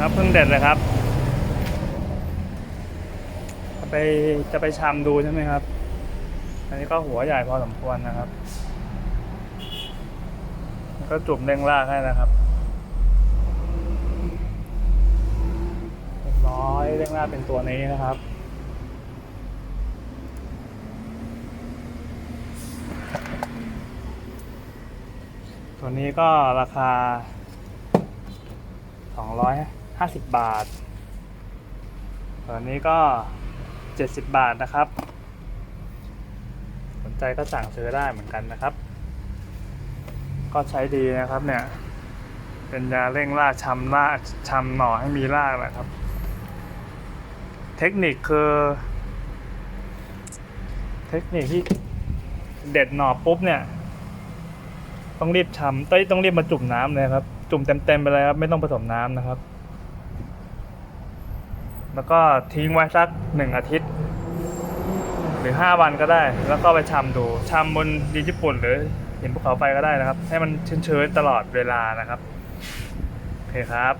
ครับเพิ่งเด็ดเลยครับจะไปจะไปชามดูใช่ไหมครับ อันนี้ก็หัวใหญ่พอสมควรนะครับ ก็จุ่มเร่งรากให้นะครับเรียบร้อยเร่งรากเป็นตัวนี้นะครับตัวนี้ก็ราคาสองร้อย 50 บาทตัวนี้ก็ 70 บาทนะครับ สนใจก็สั่งซื้อได้เหมือนกันนะครับ ก็ใช้ดีนะครับเนี่ย เป็นยาเร่งราชำราชำหน่อให้มีรากนะครับ เทคนิคคือ เทคนิคที่เด็ดหน่อปุ๊บเนี่ย ต้องรีบชำต้องต้องรีบมาจุ่มน้ำเลยครับ จุ่มเต็มๆไปเลยครับ ไม่ต้องผสมน้ำนะครับ แล้วก็ทิ้งไว้สักหนึ่งอาทิตย์ หรือห้าวันก็ได้ แล้วก็ไปชำดูชำบนดินญี่ปุ่น หรือเห็นภูเขาไฟก็ได้นะครับ ให้มันเชื้นๆตลอดเวลานะครับโอเคครับ